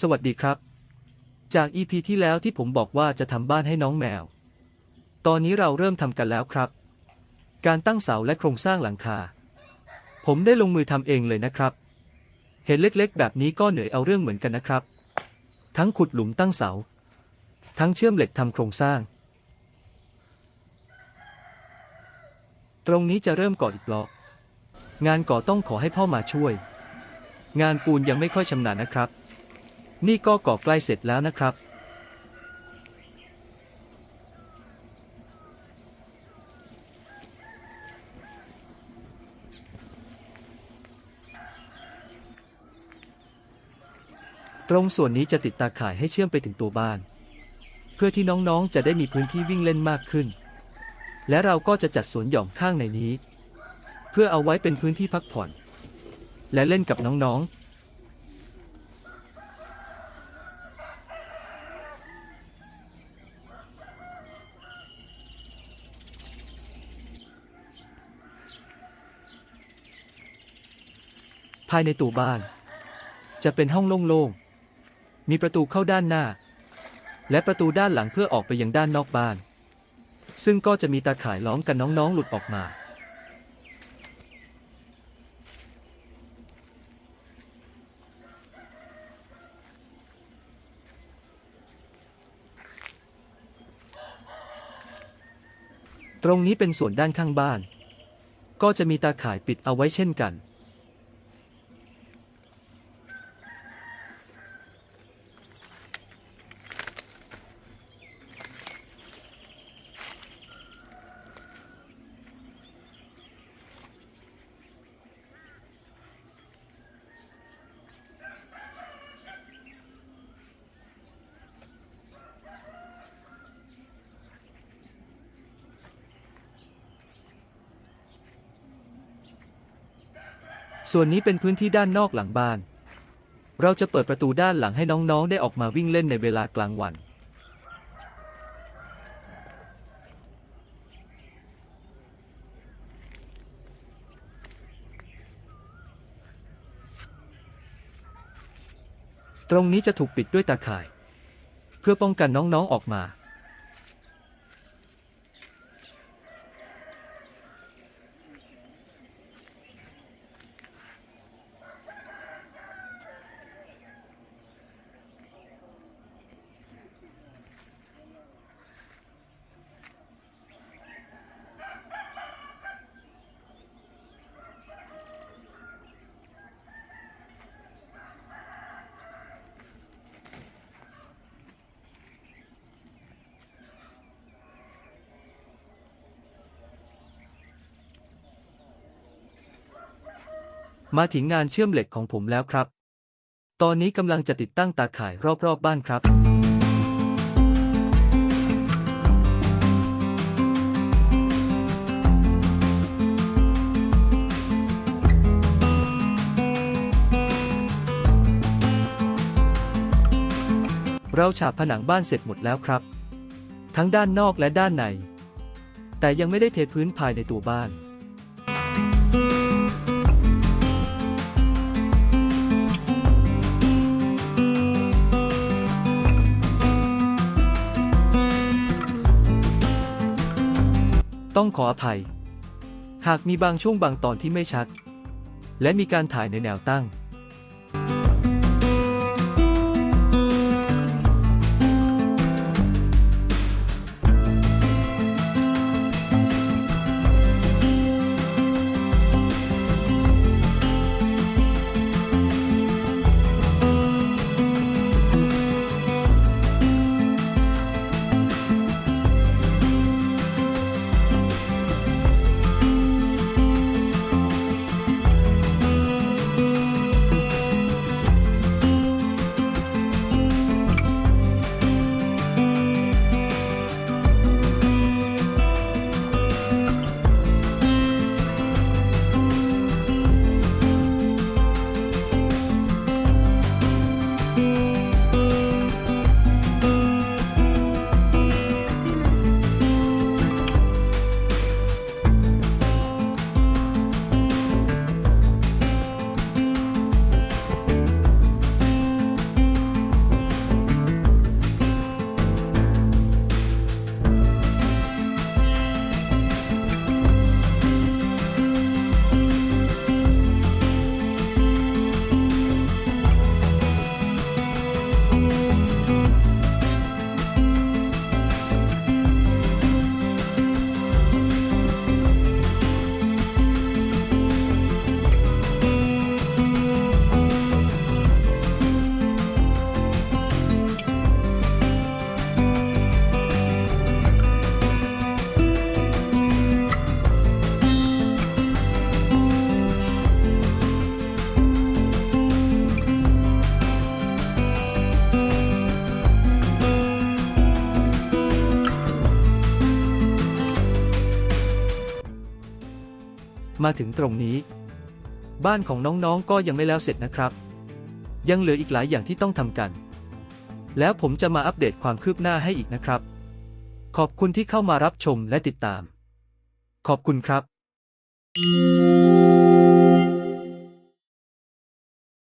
สวัสดีครับ จาก EP ที่แล้วที่ผมบอกว่าจะทำบ้านให้น้องแมว ตอนนี้เราเริ่มทำกันแล้วครับ การตั้งเสาและโครงสร้างหลังคา ผมได้ลงมือทำเองเลยนะครับ เห็นเล็กๆ แบบนี้ก็เหนื่อยเอาเรื่องเหมือนกันนะครับ ทั้งขุดหลุมตั้งเสา ทั้งเชื่อมเหล็กทำโครงสร้าง ตรงนี้จะเริ่มก่ออีกบล็อก งานก่อต้องขอให้พ่อมาช่วย งานปูนยังไม่ค่อยชำนาญนะครับ นี่ก็ก่อใกล้เสร็จแล้วนะครับ ตรงส่วนนี้จะติดตาข่ายให้เชื่อมไปถึงตัวบ้าน เพื่อที่น้องๆจะได้มีพื้นที่วิ่งเล่นมากขึ้น และเราก็จะจัดสวนหย่อมข้างในนี้ เพื่อเอาไว้เป็นพื้นที่พักผ่อน และเล่นกับน้องๆ ภายในตัวบ้าน จะเป็นห้องโล่งๆ มีประตูเข้าด้านหน้า และประตูด้านหลังเพื่อออกไปยังด้านนอกบ้าน ซึ่งก็จะมีตาข่ายล้อมกันน้องๆหลุดออกมา ตรงนี้เป็นส่วนด้านข้างบ้าน ก็จะมีตาข่ายปิดเอาไว้เช่นกัน ส่วนนี้เป็นพื้นที่ด้านนอกหลังบ้าน เราจะเปิดประตูด้านหลังให้น้องๆ ได้ออกมาวิ่งเล่นในเวลากลางวัน ตรงนี้จะถูกปิดด้วยตาข่าย เพื่อป้องกันน้องๆ ออกมา มาถึงงานเชื่อมเหล็กของผมแล้วครับ ตอนนี้กำลังจะติดตั้งตาข่ายรอบๆบบ้านครับเราฉาบผนังบ้านเสร็จหมดแล้วครับ ทั้งด้านนอกและด้านใน แต่ยังไม่ได้เทพื้นภายในตัวบ้าน ต้องขออภัย หากมีบางช่วงบางตอนที่ไม่ชัด และมีการถ่ายในแนวตั้ง มาถึงตรงนี้ บ้านของน้องๆก็ยังไม่แล้วเสร็จนะครับ ยังเหลืออีกหลายอย่างที่ต้องทำกัน แล้วผมจะมาอัปเดตความคืบหน้าให้อีกนะครับ ขอบคุณที่เข้ามารับชมและติดตาม ขอบคุณครับ